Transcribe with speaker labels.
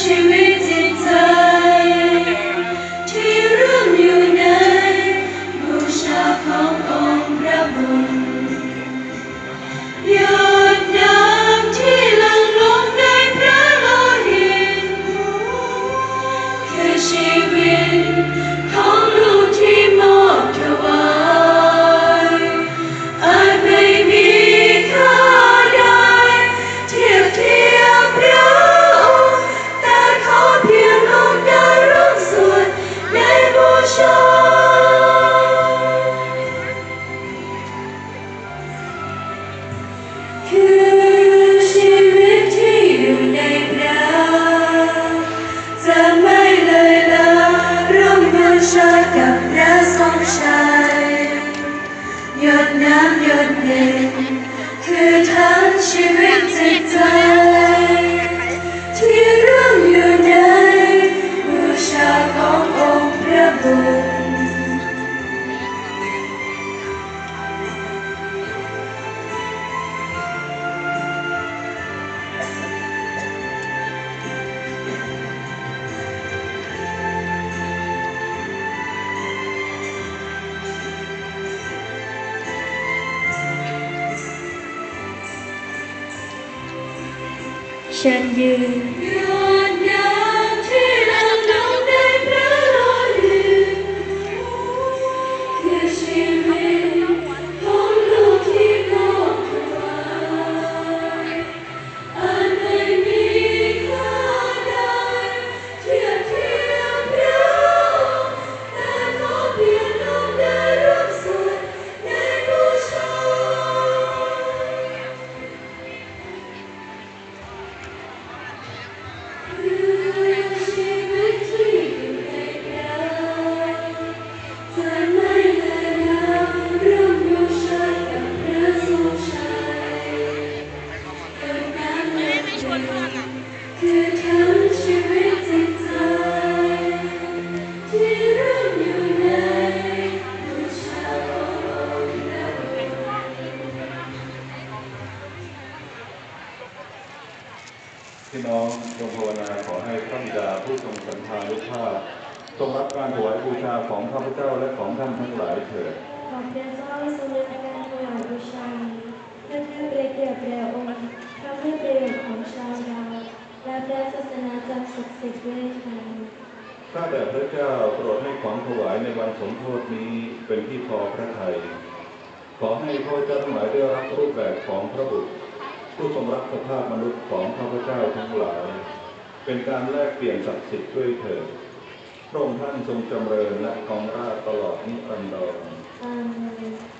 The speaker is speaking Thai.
Speaker 1: she ชากับพระทรงชัยหยดน้ำหยดเด็นคือทั้งชีวิตจิตใจ Shandu. พี่
Speaker 2: น้องจงภาวนาขอให้พระบิดาผู้ทรงสันทานุภาพทรงรับการถวายบูชาของข้าพเจ้าและของท่านทั้งหลายเถิด
Speaker 3: ขอบพระเจ้าทรงรับการถวายบูชาเพื่อเพื่อเปรียบเทียบพระองค์ทำให้ประโยชน์ของชาวเราและพระศาสนาจักรศักดิ์สิทธิ์ด้วยเถิด
Speaker 2: ข้าแต่พระเจ้าโปรดให้ของถวายในวันสมโภชนี้เป็นที่พอพระทัยขอให้ข้าพเจ้าทั้งหลายได้รับรูปแบบของพระบุตร ผู้ทรงรักสภาพมนุษย์ของข้าพเจ้าทั้งหลาย เป็นการแลกเปลี่ยนศักดิ์สิทธิ์ด้วยเถิดพระองค์ท่านทรงจำเริญและกองราชตลอดนิรันดร์